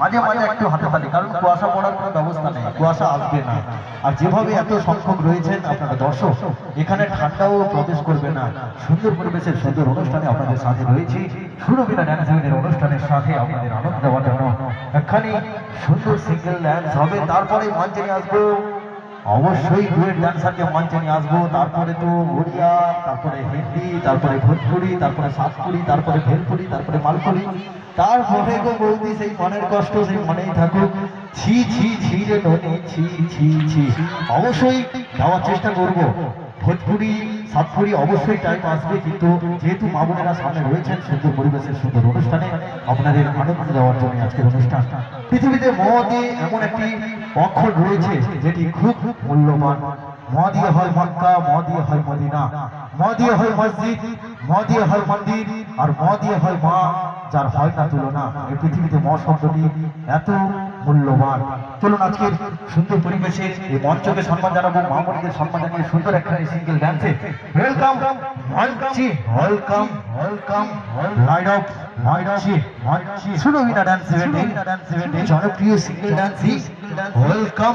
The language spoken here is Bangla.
মাঝে মাঝে একটু হাতে তালি, কারণ কুয়াশা পড়ার কোনো ব্যবস্থা নেই, কুয়াশা আসবে না। আর যেভাবে এত সংখ্যক রয়েছেন আপনারা দর্শক, এখানে ঠান্ডাও প্রবেশ করবে না। সুন্দর পরিবেশের সুন্দর অনুষ্ঠানে আপনাদের সাথে রয়েছি। সুরবিনা ড্যান্স অনুষ্ঠানের সাথে আপনাদের আনন্দ দেওয়ার জন্য একখানি সুন্দর সিঙ্গেল ড্যান্স হবে। তারপরে মঞ্চে আসব অবশ্যই ডুয়েট ডান্সারকে মঞ্চে নিয়ে আসব। তারপরে তো ওড়িয়া তারপরে হিন্দি তারপরে ভোজপুরি, তারপরে সাতপুরি, তারপরে ভেলপুরি, তারপরে মালপুরি। তারপরে গো বৌদি, সেই মনের কষ্ট, সেই মনেই থাকুক। ছি ছি ছি রে ননি ছি ছি ছি। অবশ্যই যাওয়ার চেষ্টা করব। ভোজপুরি, সাতপুরি অবশ্যই টাইম আসবে, কিন্তু যেহেতু মা বোনেরা সামনে রয়েছেন, সুন্দর পরিবেশের, সুন্দর অনুষ্ঠানে, আপনাদের আনন্দ দেওয়ার জন্য আজকের অনুষ্ঠান। পৃথিবীতে মতে এমন একটি অক্ষর রয়েছে যেটি খুব মূল্যবান। ম দিয়ে হয় মক্কা ম দিয়ে হয় মদিনা। ম দিয়ে হয় মসজিদ ম দিয়ে হয় মন্দির আর ম দিয়ে হয় মা যার হয় না তুলনা। এই পৃথিবীতে ম শব্দটি এত মূল্যবান। চলুন আজকের সুন্দর পরিবেশে এই মঞ্চকে সম্মান জানাব। মামনিদের সম্মান জানিয়ে সুন্দর একটা সিঙ্গেল ড্যান্সে ওয়েলকাম মঞ্চে ওয়েলকাম ওয়েলকাম লাইট অফ মঞ্চে মঞ্চে সুরবিনা ড্যান্স ইভেন্টে জনপ্রিয় সিঙ্গেল ড্যান্স ওয়েলকাম